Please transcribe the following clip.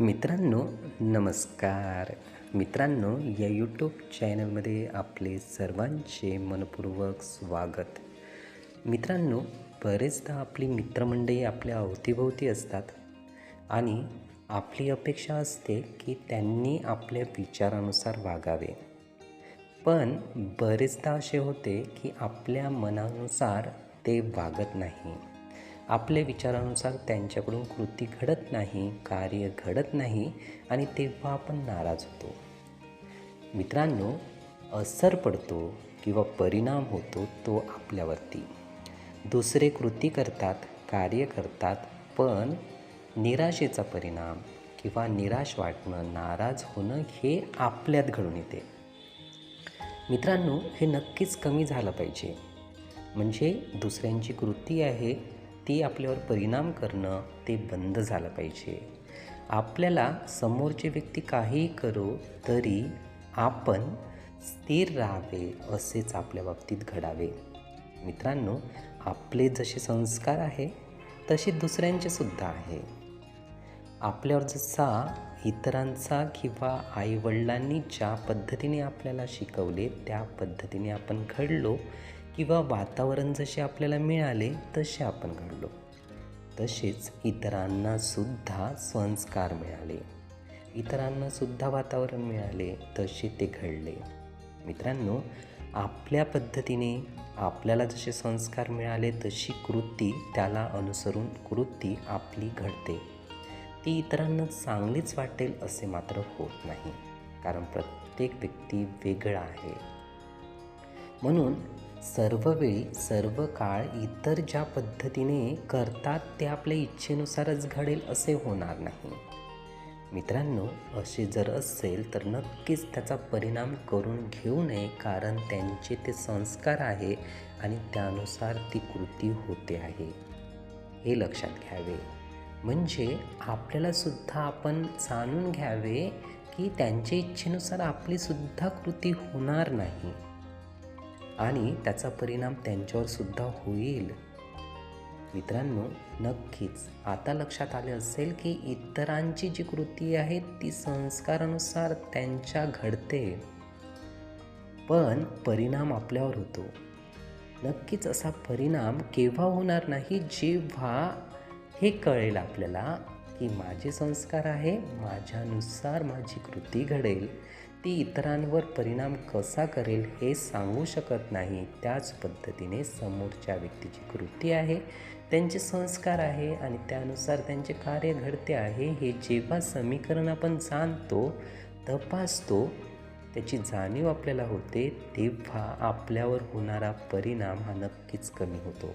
मित्रांनो नमस्कार. मित्रांनो या यूट्यूब चॅनलमध्ये आपले सर्वांचे मनपूर्वक स्वागत. मित्रांनो बरेचदा आपली मित्रमंडळी आपल्या अवतीभोवती असतात आणि आपली अपेक्षा असते की त्यांनी आपल्या विचारानुसार वागावे. पण बरेचदा असे होते की आपल्या मनानुसार ते वागत नाही. आपल्या विचारानुसार त्यांच्याकडून कृती घडत नाही कार्य घडत नाही आणि तेव्हा आपण नाराज होतो. मित्रांनो असर पडतो किंवा परिणाम होतो तो आपल्यावरती. दुसरे कृती करतात कार्य करतात पण निराशेचा परिणाम किंवा निराश वाटणं नाराज होणं हे आपल्यात घडून येते. मित्रांनो हे नक्कीच कमी झालं पाहिजे. म्हणजे दुसऱ्यांची कृती आहे ती आपल्यावर परिणाम करणं ते बंद झालं पाहिजे. आपल्याला समोरची व्यक्ती काहीही करो तरी आपण स्थिर राहावे असेच आपल्या बाबतीत घडावे. मित्रांनो आपले जसे संस्कार आहे तसे दुसऱ्यांचे सुद्धा आहे. आपल्यावर जसा इतरांचा किंवा आईवडिलांनी ज्या पद्धतीने आपल्याला शिकवले त्या पद्धतीने आपण घडलो किंवा वातावरण जसे आपल्याला मिळाले तसे आपण घडलो. तसेच इतरांनासुद्धा संस्कार मिळाले. इतरांनासुद्धा वातावरण मिळाले तसे ते घडले. मित्रांनो आपल्या पद्धतीने आपल्याला जसे संस्कार मिळाले तशी कृती त्याला अनुसरून कृती आपली घडते. ती इतरांना चांगलीच वाटेल असे मात्र होत नाही. कारण प्रत्येक व्यक्ती वेगळा आहे. म्हणून सर्व वेळी सर्व काळ इतर ज्या पद्धतीने करतात ते आपल्या इच्छेनुसारच घडेल असे होणार नाही. मित्रांनो असे जर असेल तर नक्कीच त्याचा परिणाम करून घेऊ नये कारण त्यांचे ते संस्कार आहे आणि त्यानुसार ती कृती होते आहे. हे लक्षात घ्यावे. म्हणजे आपल्यालासुद्धा आपण जाणून घ्यावे की त्यांच्या इच्छेनुसार आपलीसुद्धा कृती होणार नाही. आणि त्याचा परिणाम त्यांच्यावर सुद्धा होईल. मित्रांनो नक्कीच आता लक्षात आले असेल की इतरांची जी कृती आहे ती संस्कारानुसार त्यांच्या घडते. पण परिणाम आपल्यावर होतो. नक्कीच असा परिणाम केव्हा होणार नाही जेव्हा हे कळेल आपल्याला की माझे संस्कार आहे माझ्यानुसार माझी कृती घडेल. ती इतरांवर परिणाम कसा करेल हे सांगू शकत नाही. त्याच पद्धतीने समोरच्या व्यक्तीची कृती आहे त्यांचे संस्कार आहे आणि त्यानुसार त्यांचे कार्य घडते आहे हे जेव्हा समीकरण आपण जाणतो तपासतो त्याची जाणीव आपल्याला होते तेव्हा आपल्यावर होणारा परिणाम हा नक्कीच कमी होतो.